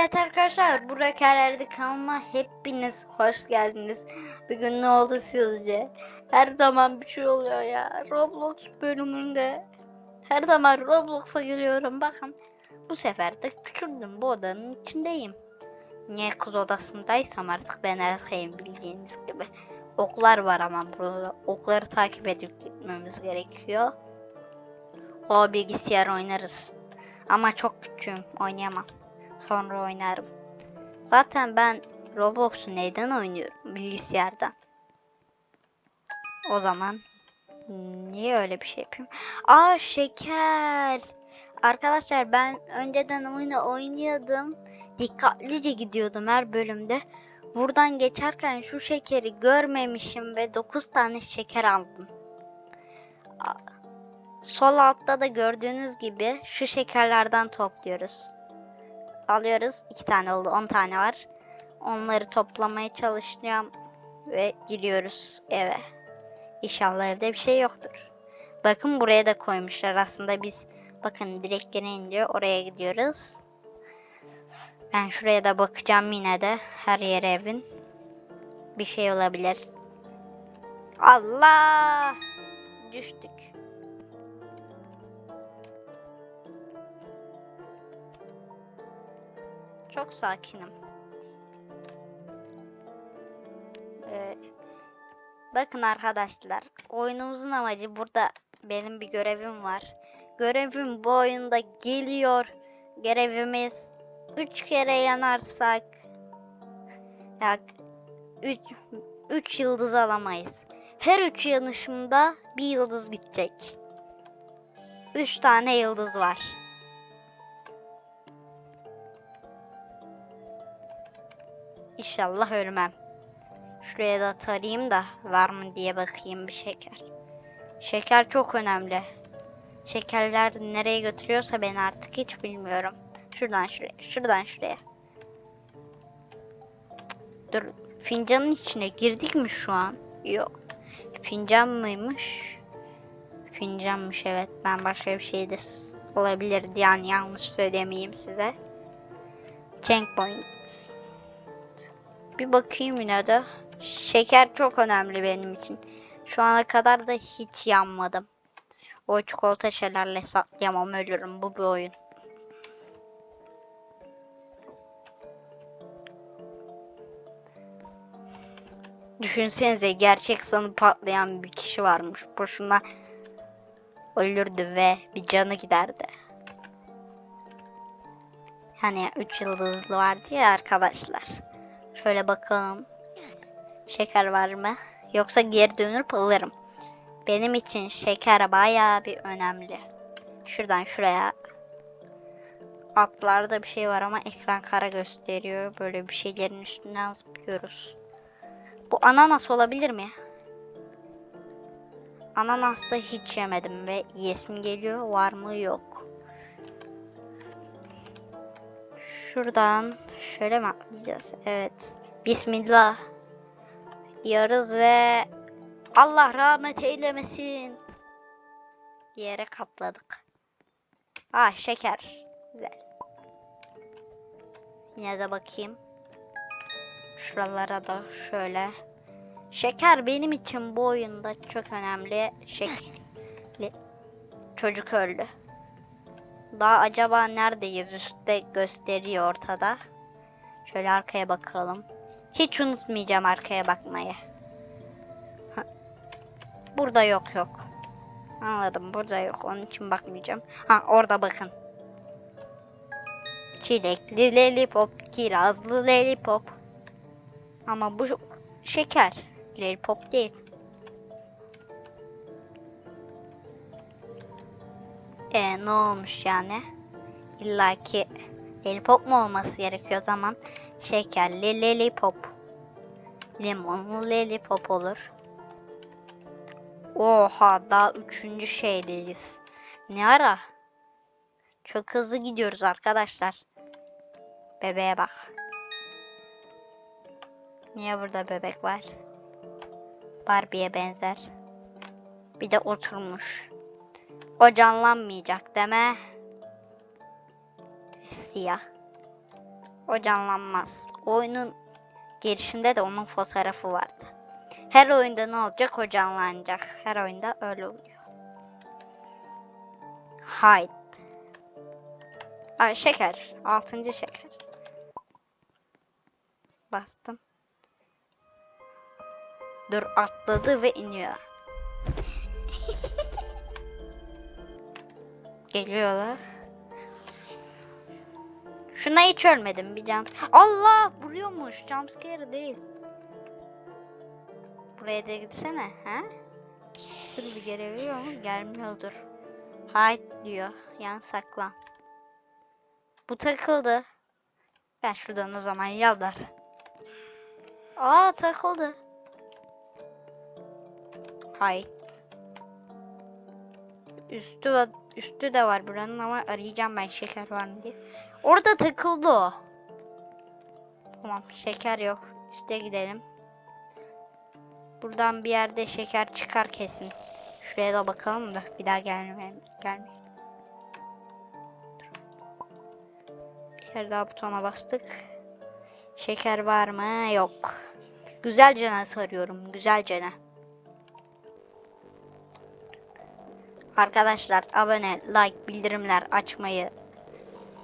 Evet arkadaşlar Burak Erer'de kanalıma hepiniz hoş geldiniz. Bugün ne oldu sizce? Her zaman bir şey oluyor ya. Roblox bölümünde her zaman Roblox'a giriyorum. Bakın bu sefer de küçüldüm. Bu odanın içindeyim. Niye kız odasındaysam artık ben erkeğim bildiğiniz gibi. Oklar var ama burada. Okları takip edip gitmemiz gerekiyor. O bilgisayar oynarız. Ama çok küçüğüm. Oynayamam. Sonra oynarım. Zaten ben Roblox'u neyden oynuyorum? Bilgisayardan. O zaman niye öyle bir şey yapayım? Aa şeker. Arkadaşlar ben önceden oyunu oynuyordum. Dikkatlice gidiyordum her bölümde. Buradan geçerken şu şekeri görmemişim ve 9 tane şeker aldım. Sol altta da gördüğünüz gibi şu şekerlerden topluyoruz alıyoruz. 2 tane oldu. 10 tane var. Onları toplamaya çalışacağım. Ve giriyoruz eve. İnşallah evde bir şey yoktur. Bakın buraya da koymuşlar. Aslında biz bakın direkt gelince oraya gidiyoruz. Ben şuraya da bakacağım yine de. Her yer evin. Bir şey olabilir. Allah! Düştük. Çok sakinim. Ee, bakın arkadaşlar, oyunumuzun amacı burada benim bir görevim var. Görevim bu oyunda geliyor. Görevimiz 3 kere yanarsak ya 3 3 yıldız alamayız. Her 3 yanışımda bir yıldız gidecek. 3 tane yıldız var. İnşallah ölmem. Şuraya da tarayayım da var mı diye bakayım bir şeker. Şeker çok önemli. Şekerler nereye götürüyorsa ben artık hiç bilmiyorum. Şuradan şuraya, şuradan şuraya. Dur, fincanın içine girdik mi şu an? Yok. Fincan mıymış? Fincanmış evet. Ben başka bir şey de olabilirdi yani yanlış söylemeyeyim size. Checkpoint. Bir bakayım yine de. Şeker çok önemli benim için. Şu ana kadar da hiç yanmadım. O çikolata şeylerle saklayamam ölürüm bu bir oyun. Düşünsenize gerçek sanıp patlayan bir kişi varmış. Boşuna ölürdü ve bir canı giderdi. Hani 3 yıldızlı vardı ya arkadaşlar. Şöyle bakalım. Şeker var mı? Yoksa geri dönüp alırım. Benim için şeker bayağı bir önemli. Şuradan şuraya. Altlarda bir şey var ama ekran kara gösteriyor. Böyle bir şeylerin üstünden zıplıyoruz. Bu ananas olabilir mi? Ananas da hiç yemedim ve yesim geliyor. Var mı? Yok. Şuradan şöyle mi atlayacağız? Evet. Bismillah diyoruz ve Allah rahmet eylemesin diyerek atladık. Ah şeker. Güzel. Yine de bakayım. Şuralara da şöyle. Şeker benim için bu oyunda çok önemli. Şekerli. Çocuk öldü. Daha acaba neredeyiz? Üstte gösteriyor ortada. Şöyle arkaya bakalım. Hiç unutmayacağım arkaya bakmayı. Burada yok yok. Anladım burada yok. Onun için bakmayacağım. Ha orada bakın. Çilekli lollipop, kirazlı lollipop. Ama bu şeker. Lollipop değil. E ne olmuş yani? İlla ki lollipop mu olması gerekiyor o zaman? Şekerli lollipop. Limonlu lollipop olur. Oha daha üçüncü şeydeyiz. Ne ara? Çok hızlı gidiyoruz arkadaşlar. Bebeğe bak. Niye burada bebek var? Barbie'ye benzer. Bir de oturmuş. O canlanmayacak deme. Siyah. o canlanmaz. Oyunun girişinde de onun fotoğrafı vardı. Her oyunda ne olacak o canlanacak. Her oyunda öyle oluyor. Hide. Ay şeker. Altıncı şeker. Bastım. Dur atladı ve iniyor. Geliyorlar. Şuna hiç ölmedim bir cam. Allah vuruyormuş. Jumpscare değil. Buraya da gitsene. Ha? Dur bir gelebiliyor mu? Gelmiyordur. Hide diyor. Yan saklan. Bu takıldı. Ben şuradan o zaman yalvar. Aa takıldı. Hide. Üstü üstü de var buranın ama arayacağım ben şeker var mı diye. Orada takıldı o. Tamam şeker yok. Üste gidelim. Buradan bir yerde şeker çıkar kesin. Şuraya da bakalım da bir daha gelmeyelim. Gelmeyelim. Bir daha butona bastık. Şeker var mı? Yok. Güzelce sarıyorum. Güzelce Arkadaşlar abone, like, bildirimler açmayı,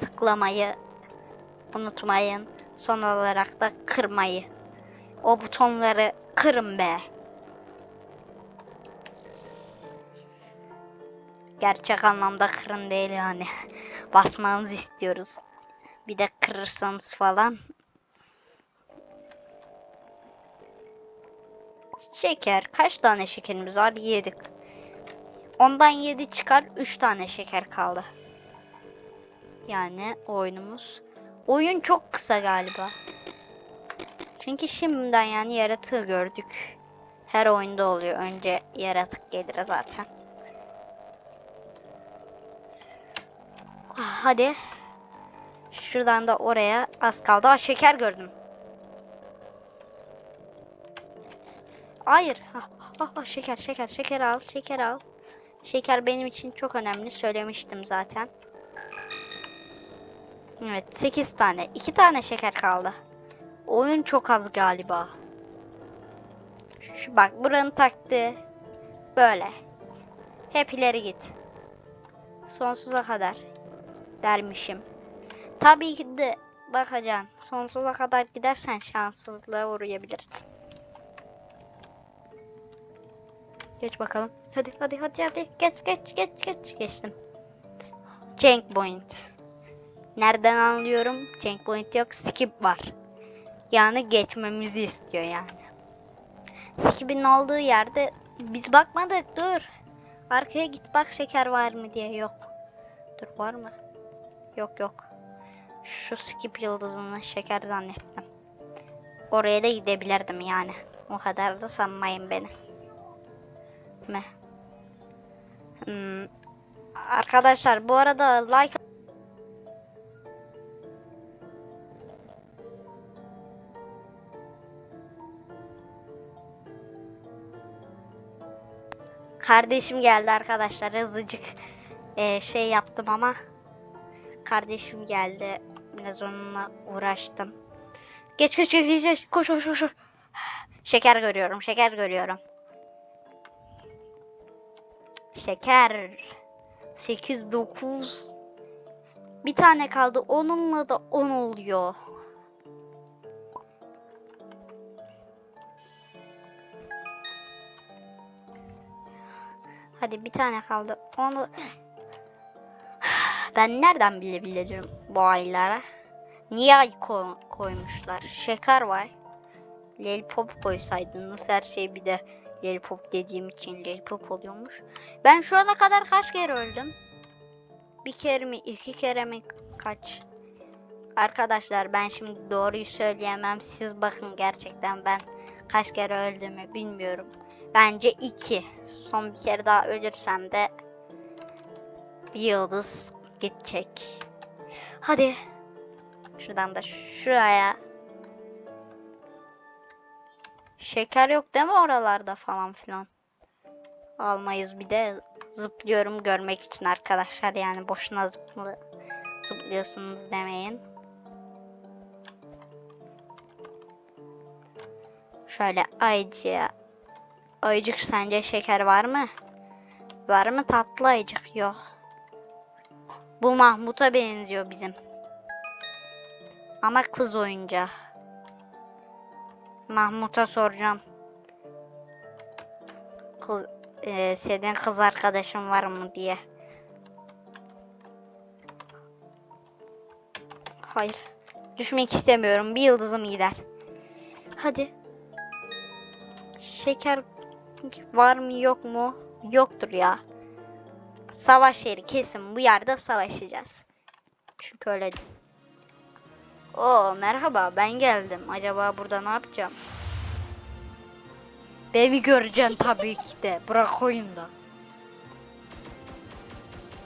tıklamayı unutmayın. Son olarak da kırmayı. O butonları kırın be. Gerçek anlamda kırın değil yani. Basmanızı istiyoruz. Bir de kırırsanız falan. Şeker. Kaç tane şekerimiz var? Yedik. Ondan 7 çıkar 3 tane şeker kaldı. Yani oyunumuz. Oyun çok kısa galiba. Çünkü şimdiden yani yaratığı gördük. Her oyunda oluyor. Önce yaratık gelir zaten. Ah, Hadi. Şuradan da oraya az kaldı. Aa, şeker gördüm. Hayır. Ah, ah, ah, şeker, şeker, şeker al, şeker al. Şeker benim için çok önemli. Söylemiştim zaten. Evet 8 tane. 2 tane şeker kaldı. Oyun çok az galiba. Şu bak buranın taktiği böyle. Hep ileri git. Sonsuza kadar dermişim. Tabii ki de bakacaksın. Sonsuza kadar gidersen şanssızlığa uğrayabilirsin. Geç bakalım. Hadi hadi hadi hadi. Geç geç geç geç. Geçtim. Checkpoint. Nereden anlıyorum? Checkpoint yok. Skip var. Yani geçmemizi istiyor yani. Skip'in olduğu yerde biz bakmadık. Dur. Arkaya git bak şeker var mı diye. Yok. Dur var mı? Yok yok. Şu skip yıldızını şeker zannettim. Oraya da gidebilirdim yani. O kadar da sanmayın beni mi? Hmm. Arkadaşlar bu arada like Kardeşim geldi arkadaşlar hızlıcık eee, şey yaptım ama kardeşim geldi biraz onunla uğraştım. Geç geç geç geç, koş koş. koş. Şeker görüyorum şeker görüyorum. Şeker. 8 9 Bir tane kaldı. Onunla da 10 oluyor. Hadi bir tane kaldı. Onu ben nereden bilebilirim bu aylara? Niye ay ko- koymuşlar? Şeker var. Lollipop koysaydınız her şey bir de Lollipop dediğim için Lollipop oluyormuş. Ben şu ana kadar kaç kere öldüm? Bir kere mi, iki kere mi, kaç? Arkadaşlar ben şimdi doğruyu söyleyemem. Siz bakın gerçekten ben kaç kere öldüğümü bilmiyorum. Bence iki. Son bir kere daha ölürsem de bir yıldız gidecek. Hadi. Şuradan da şuraya. Şeker yok değil mi oralarda falan filan? Almayız bir de zıplıyorum görmek için arkadaşlar yani boşuna zıplı zıplıyorsunuz demeyin. Şöyle ayıcıya. Ayıcık sence şeker var mı? Var mı tatlı ayıcık? Yok. Bu Mahmut'a benziyor bizim. Ama kız oyuncağı. Mahmut'a soracağım. Kız, eee, senin kız arkadaşın var mı diye. Hayır. Düşmek istemiyorum. Bir yıldızım gider. Hadi. Şeker var mı yok mu? Yoktur ya. Savaş yeri kesin. Bu yerde savaşacağız. Çünkü öyle. Oo merhaba ben geldim. Acaba burada ne yapacağım? Bebi göreceksin tabii ki de. Bırak oyunda.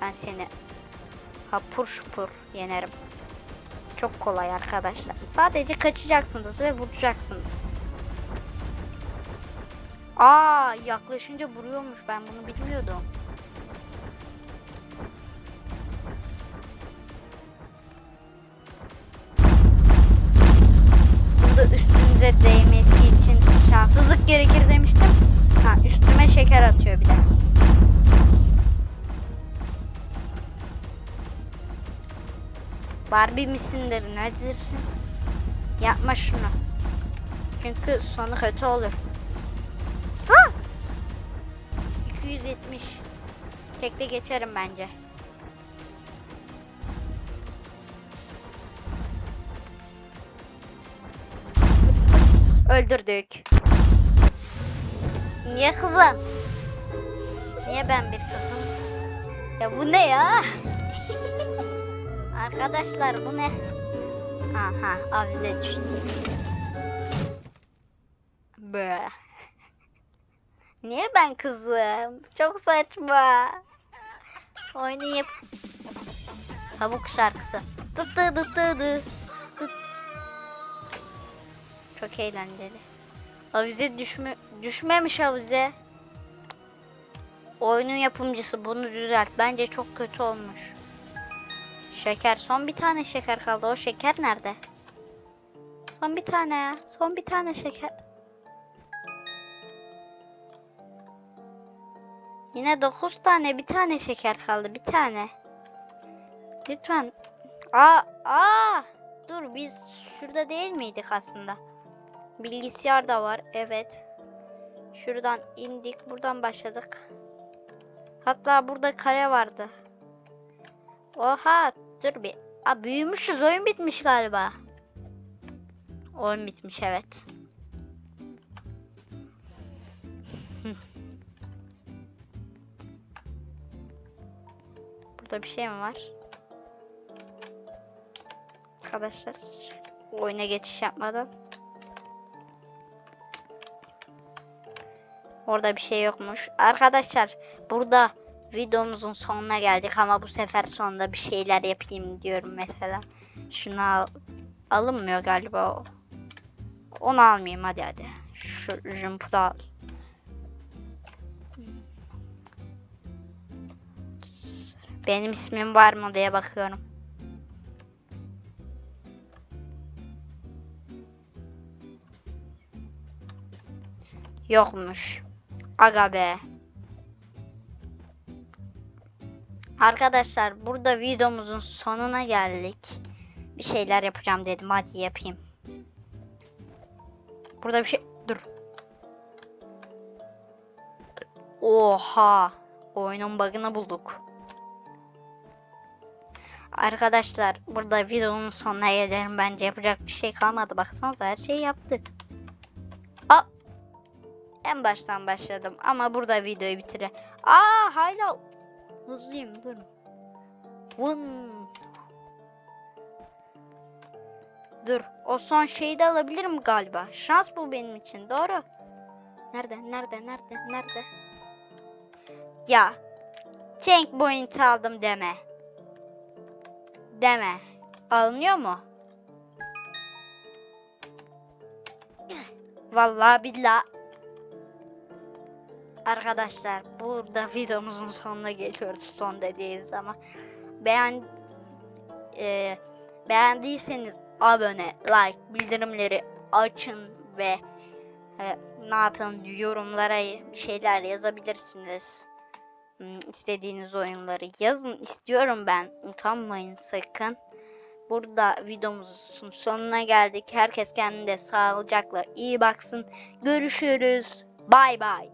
Ben seni hapur şupur yenerim. Çok kolay arkadaşlar. Sadece kaçacaksınız ve vuracaksınız. Aa yaklaşınca vuruyormuş. Ben bunu bilmiyordum. Barbie misindir nedirsin? Yapma şunu. Çünkü sonu kötü olur. Ha! 270. Tekte geçerim bence. Öldürdük. Niye kızım? Niye ben bir kızım? Ya bu ne ya? Arkadaşlar bu ne? Aha avize düştü. Be. Niye ben kızım? Çok saçma. Oynayıp. Tavuk şarkısı. Dı dı dı dı dı. Dı. Çok eğlenceli. Avize düşme, düşmemiş avize. Oyunun yapımcısı bunu düzelt. Bence çok kötü olmuş. Şeker. Son bir tane şeker kaldı. O şeker nerede? Son bir tane ya. Son bir tane şeker. Yine 9 tane. Bir tane şeker kaldı. Bir tane. Lütfen. Aa, aa. Dur biz şurada değil miydik aslında? Bilgisayar da var. Evet. Şuradan indik. Buradan başladık. Hatta burada kare vardı. Oha dur bir. Aa, büyümüşüz oyun bitmiş galiba. Oyun bitmiş evet. Burada bir şey mi var? Arkadaşlar oyuna geçiş yapmadan. Orada bir şey yokmuş. Arkadaşlar burada videomuzun sonuna geldik ama bu sefer sonunda bir şeyler yapayım diyorum mesela. Şunu al alınmıyor galiba. Onu almayayım hadi hadi. Şu jumpu da al. Benim ismim var mı diye bakıyorum. Yokmuş. Aga be. Arkadaşlar burada videomuzun sonuna geldik. Bir şeyler yapacağım dedim. Hadi yapayım. Burada bir şey... Dur. Oha. Oyunun bug'ını bulduk. Arkadaşlar burada videonun sonuna gelelim. Bence yapacak bir şey kalmadı. Baksanıza her şeyi yaptık. Aa, en baştan başladım ama burada videoyu bitire. Aa hala hızlıyım dur. Vın. Dur o son şeyi de alabilirim galiba. Şans bu benim için doğru. Nerede nerede nerede nerede? Ya Cenk point aldım deme. Deme. Alınıyor mu? Vallahi billahi Arkadaşlar burada videomuzun sonuna geliyoruz son dediğiniz zaman. Beğen e, beğendiyseniz abone, like, bildirimleri açın ve E, ne yapalım yorumlara şeyler yazabilirsiniz. Hmm, istediğiniz oyunları yazın istiyorum ben. Utanmayın sakın. Burada videomuzun sonuna geldik. Herkes kendine sağlıcakla iyi baksın. Görüşürüz. Bay bay.